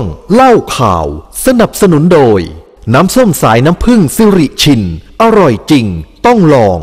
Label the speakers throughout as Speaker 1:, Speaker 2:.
Speaker 1: ง เล่าข่าว สนับสนุนโดย น้ำส้มสายน้ำผึ้งสิริชิน อร่อยจริง ต้องลอง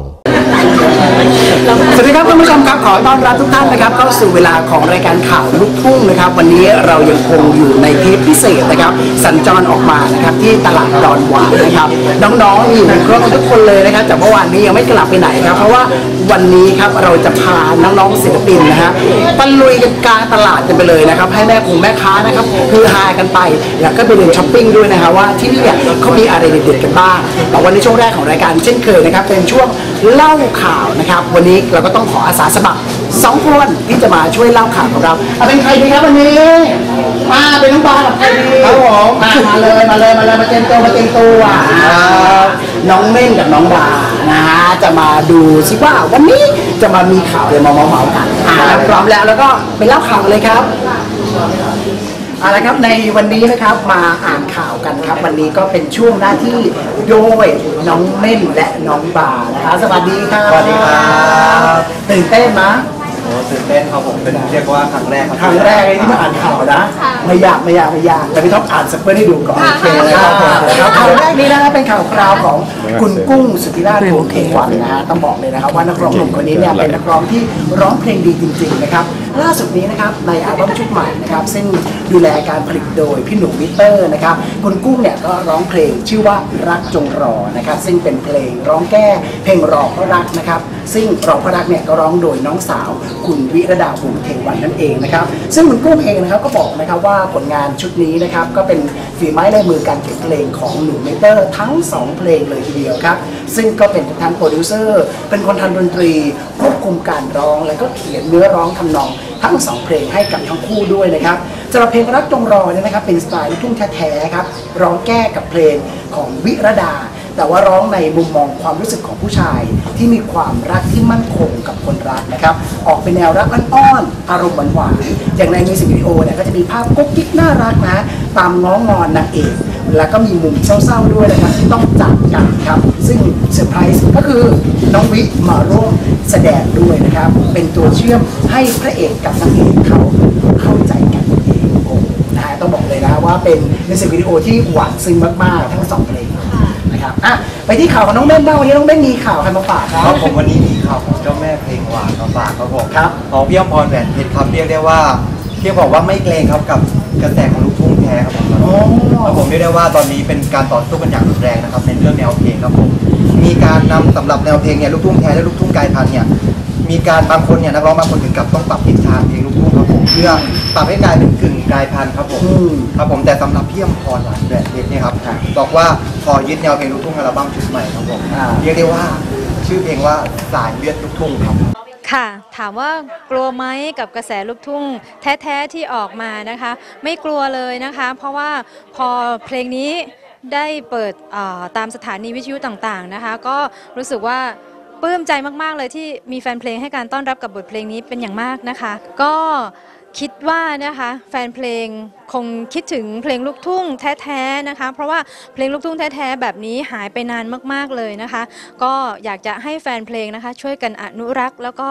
Speaker 2: สวัสดีครับท่านผู้ชมครับขอต้อนรับทุกท่านนะครับเข้าสู่เวลาของรายการข่าวลูกทุ่งนะครับ วันนี้เรายังคงอยู่ในเทปพิเศษนะครับ สัญจรออกมานะครับที่ตลาดดอนหวานนะครับ น้องๆอยู่ในครบทุกคนเลยนะครับจากเมื่อวานนี้ยังไม่กลับไปไหนครับเพราะว่าวันนี้ครับเราจะพาน้องๆศิลปินนะฮะตะลุยกันกลางตลาดกันไปเลยนะครับ ให้แม่คงแม่ค้านะครับคือฮากันไปแล้วก็ไปเดินช้อปปิ้งด้วยนะฮะว่าที่นี่เนี่ยเขามีอะไรเด็ดๆกันบ้างแต่วันนี้ช่วงแรกของรายการเช่นเคยนะครับเป็นช่วงเล่าข่าวนะครับ วันนี้เราก็ต้องขออาสาสมัครสองคนที่จะมาช่วยเล่าข่าวของเราเอาเป็นใครดีครับวันนี้มาเป็นน้องบากับใครดีครับผมมามาเลยมาเลยมาเลยมาเต็มตัวมาเต็มตัวครับน้องเม่นกับน้องบานะฮะจะมาดูสิว่าวันนี้จะมามีข่าวอะไรมาเมาๆกันอ่าพร้อมแล้วแล้วก็ไปเล่าข่าวกันเลยครับ เอาละครับในวันนี้นะครับมาอ่านข่าวกันครับ วันนี้ก็เป็นช่วงหน้าที่โดยน้องเม่นและน้องบานะคะสวัสดีครับ
Speaker 3: สวัสดีครับ
Speaker 2: ตื่นเต้นนะ
Speaker 3: โอ้ตื่นเต้นครับผมเป็นเรียกว่าครั้งแรกครับ
Speaker 2: ครั้งแรกเลยที่มาอ่านข่าวนะ ไม่ยากไม่ยากไม่ยากแต่พี่ท็อปอ่านสักเพื่อนให้ดูก่อนโอเคนะครับครับข่าวแรกนี้นะครับเป็นข่าวคราวของคุณกุ้งสุธิราชโพเขวันนะฮะต้องบอกเลยนะครับว่านักร้องหนุ่มคนนี้เนี่ยเป็นนักร้องที่ร้องเพลงดีจริง ๆ นะครับ ล่าสุดนี้นะครับในอัลบั้มชุดใหม่นะครับซึ่งดูแลการผลิตโดยพี่หนุ่มวิเตอร์นะครับคุณกุ้งเนี่ยก็ร้องเพลงชื่อว่ารักจงรอนะครับซึ่งเป็นเพลงร้องแก้เพลงรอเพราะรักนะครับซึ่งรอเพราะรักเนี่ยก็ร้องโดยน้องสาวคุณวิรดาวงศ์เทวันนั่นเองนะครับซึ่งคุณกุ้งเองนะครับก็บอกนะครับว่าผลงานชุดนี้นะครับก็เป็นฝีไม้ลายมือการเขียนเพลงของหนุ่มวิเตอร์ทั้งสองเพลงเลยทีเดียวครับซึ่งก็เป็นทั้งโปรดิวเซอร์เป็นคนทำดนตรีควบคุมการร้อง แล้วก็เขียนเนื้อร้องทำนองทั้งสองเพลงให้กับทั้งคู่ด้วยนะครับสำหรับเพลงรักจงรอเนี่ยนะครับเป็นสไตล์ลูกทุ่งแท้ๆครับร้องแก้กับเพลงของวิรดา แต่ว่าร้องในมุมมองความรู้สึกของผู้ชายที่มีความรักที่มั่นคงกับคนรักนะครับ ออกเป็นแนวรักอ้อนๆอารมณ์หวานๆอย่างในมิวสิกวิดีโอเนี่ยก็จะมีภาพกุ๊กกิ๊กน่ารักนะ ตามง้องอนนางเอกแล้วก็มีมุมเศร้าๆด้วยนะครับที่ต้องจากกันครับ ซึ่งเซอร์ไพรส์ก็คือน้องวิมาร่วมแสดงด้วยนะครับ เป็นตัวเชื่อมให้พระเอกกับนางเอกเขาเข้าใจกันเองนะฮะต้องบอกเลยนะว่าเป็นมิวสิกวิดีโอที่หวานซึ้งมากๆ ทั้งสองเพลง ไปที่ข่าวของน้องเม่นบ้างวันนี้น้องเม่นมีข่าวใครมาฝากครั
Speaker 3: ครับบผมวันนี้มีข่าวของเจ้าแม่เพลงหวานมาฝากครับผม
Speaker 2: ครับ
Speaker 3: ของพี่อมพรแหวนเพชรครับเรียกได้ว่าเรียกบอกว่าไม่เกรงครับกับกระแสของลูกทุ่งแท้ครับผม
Speaker 2: โอ้
Speaker 3: ครับผมเรียกได้ว่าตอนนี้เป็นการต่อสู้กันอย่างรุนแรงนะครับในเรื่องแนวเพลงครับผมมีการนำสำหรับแนวเพลงเนี่ยลูกทุ่งแท้และลูกทุ่งกลายพันธุ์เนี่ย มีการบางคนเนี่ยนักร้องบางคนถึงกับต้องปรับทิศทางเพลงลูกทุ่งครับผมเพื่อปรับให้กลายเป็นกึ่งกลายพันธุ์ครับผม
Speaker 2: อืม
Speaker 3: ครับผมแต่สำหรับพี่อมพรหวานแหวนเพชรเนี่ยครับ
Speaker 2: ครับ
Speaker 3: บอกว่าขอยึดแนวเพลงลูกทุ่งอัลบั้มชุดใหม่ครับผม
Speaker 2: อ่า
Speaker 3: เรียกได้ว่าชื่อเพลงว่าสายเลือดลูกทุ่งครับ
Speaker 4: ค่ะถามว่ากลัวไหมกับกระแสลูกทุ่ง แท้ๆที่ออกมานะคะ ไม่กลัวเลยนะคะ เพราะว่าพอเพลงนี้ได้เปิดเอ่อตามสถานีวิทยุต่างๆนะคะ ก็รู้สึกว่า ปลื้มใจมาก ๆ เลยที่มีแฟนเพลงให้การต้อนรับกับบทเพลงนี้เป็นอย่างมากนะคะ ก็คิดว่านะคะแฟนเพลงคงคิดถึงเพลงลูกทุ่งแท้ๆนะคะ เพราะว่าเพลงลูกทุ่งแท้ๆแบบนี้หายไปนานมากๆเลยนะคะ ก็อยากจะให้แฟนเพลงนะคะช่วยกันอนุรักษ์แล้วก็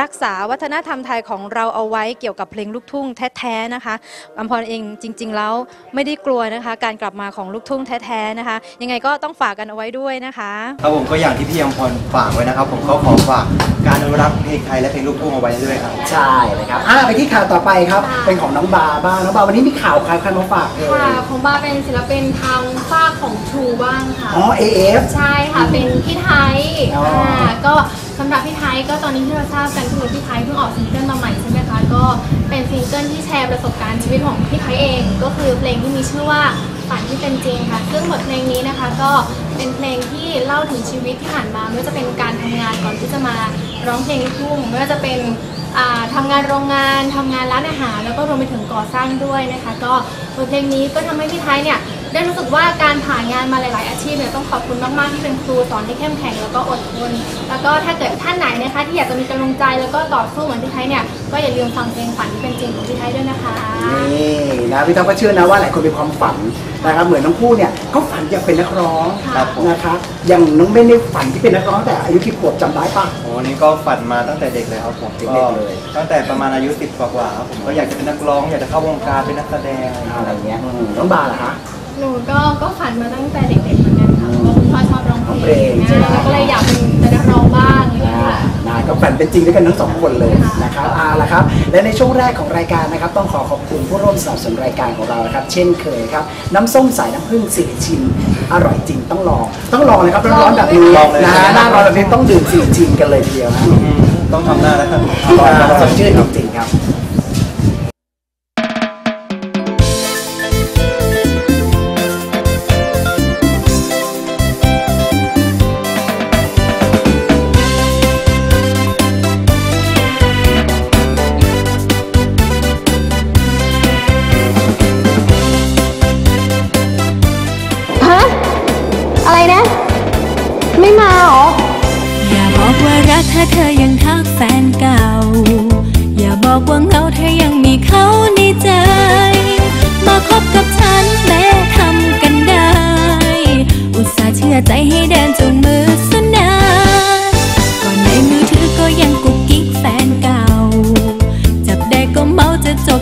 Speaker 4: รักษาวัฒนธรรมไทยของเราเอาไว้เกี่ยวกับเพลงลูกทุ่งแท้ๆนะคะอัมพรเองจริง ๆ แล้วไม่ได้กลัวนะคะ การกลับมาของลูกทุ่งแท้ๆนะคะ ยังไงก็ต้องฝากกันเอาไว้ด้วยนะคะ
Speaker 3: ครับผมก็อย่างที่พี่อมพรฝากไว้นะครับ ผมก็ขอฝากการอนุรักษ์เพลงไทยและเพลงลูกทุ่งเอาไว้ด้วยครับ
Speaker 2: ใช่เลยครับอะไปที่ข่าวต่อไปครับ เป็นของน้องบาบ้างน้องบาวันนี้มีข่าวใครใครมาฝากเอ่
Speaker 5: ค่ะ
Speaker 2: ย
Speaker 5: ของบาเป็นศิลปินทางฝ้ากของทรูบ้างค่ะ
Speaker 2: อ๋อ AF
Speaker 5: ใช่ค่ะ เป็นพี่ไทย
Speaker 2: อ๋ออ่า
Speaker 5: ก็ สำหรับพี่ไทยก็ตอนนี้ที่เราทราบกันคือพี่ไทยเพิ่งออกซิงเกิลมาใหม่ใช่ไหมคะก็เป็นซิงเกิลที่แชร์ประสบการณ์ชีวิตของพี่ไทยเอง ก็คือเพลงที่มีชื่อว่าฝันที่เป็นจริงค่ะซึ่งบทเพลงนี้นะคะก็เป็นเพลงที่เล่าถึงชีวิตที่ผ่านมาไม่ว่าจะเป็นการทำงานก่อนที่จะมาร้องเพลงทุ่งไม่ว่าจะเป็นอ่าทำงานโรงงานทำงานร้านอาหาร แล้วก็รวมไปถึงก่อสร้างด้วยนะคะ ก็บทเพลงนี้ก็ทำให้พี่ไทยเนี่ย ได้รู้สึกว่าการผ่านงานมาหลาย ๆ อาชีพเนี่ยต้องขอบคุณมาก ๆ ที่เป็นครูสอนให้เข้มแข็งแล้วก็อดทน แล้วก็ถ้าเกิดท่านไหนนะคะที่อยากจะมีกำลังใจแล้วก็ต่อสู้เหมือนพี่ไทยเนี่ยก็อย่าลืมฟังเพลงฝันที่เป็นจริงของพี่ไทยด้วยนะคะ
Speaker 2: นี่นะพี่ท็อปก็เชื่อนะว่าหลายคนมีความฝันนะครับเหมือนน้องผู้เนี่ยก็ฝันอยากเป็นนักร้อง
Speaker 5: ครับ
Speaker 2: นะครับอย่างน้องเบนในฝันที่เป็นนักร้องแต่อายุกี่ขวบจำได้ปะ
Speaker 3: โอ้นี่ก็ฝันมาตั้งแต่เด็กเลยครับผม
Speaker 2: เด็กๆเลย
Speaker 3: ตั้งแต่ประมาณอายุ10กว่าๆครับผมก็อยากจะเป็นนักร้องอยากจะเข้าวงการเป็นนักแสดง
Speaker 2: อะไรเงี้ยอืมน้องบาล่ะฮะ
Speaker 5: หนูก็ก็ฝันมาตั้งแต่เด็กๆเหมือนกันค่ะเพราะว่าคุณพ่อชอบร้องเพ
Speaker 2: ร้องเพ
Speaker 5: ล
Speaker 2: ล
Speaker 5: ง
Speaker 2: งใช่ไหม
Speaker 5: แล้วก็เลยอยากเป็นเป็นนักร้องบ้างอย่างเงี้ย
Speaker 2: อ่า
Speaker 5: ค่ะ
Speaker 2: นะก็ฝันเป็นจริงด้วยกันทั้งสองคนเลยนะครับเอาละครับ และในช่วงแรกของรายการนะครับ ต้องขอขอบคุณผู้ร่วมสนับสนุนรายการของเรานะครับ เช่นเคยครับ น้ำส้มสายน้ำผึ้งสิริชิน อร่อยจริงต้องลอง ต้องลองเลยครับร้อนๆแบบนี้
Speaker 3: ลองเลย
Speaker 2: นะฮะหน้าร้อนแบบนี้ต้องดื่มสิริชินกันเลยทีเดียวนะ
Speaker 3: อืมต้องทำหน้าแล้วครับ
Speaker 2: อร่อยมากสดชื่นจริงๆ
Speaker 6: กว่ารักถ้าเธอยังทักแฟนเก่า อย่าบอกว่าเงาเธอยังมีเขาในใจ มาคบกับฉันแม้ทำกันได้ อุตส่าห์เชื่อใจให้เดินจนมือสนานก่อนในมือถือก็ยังกุกกิ๊กแฟนเก่า จับได้ก็เมาจะจบ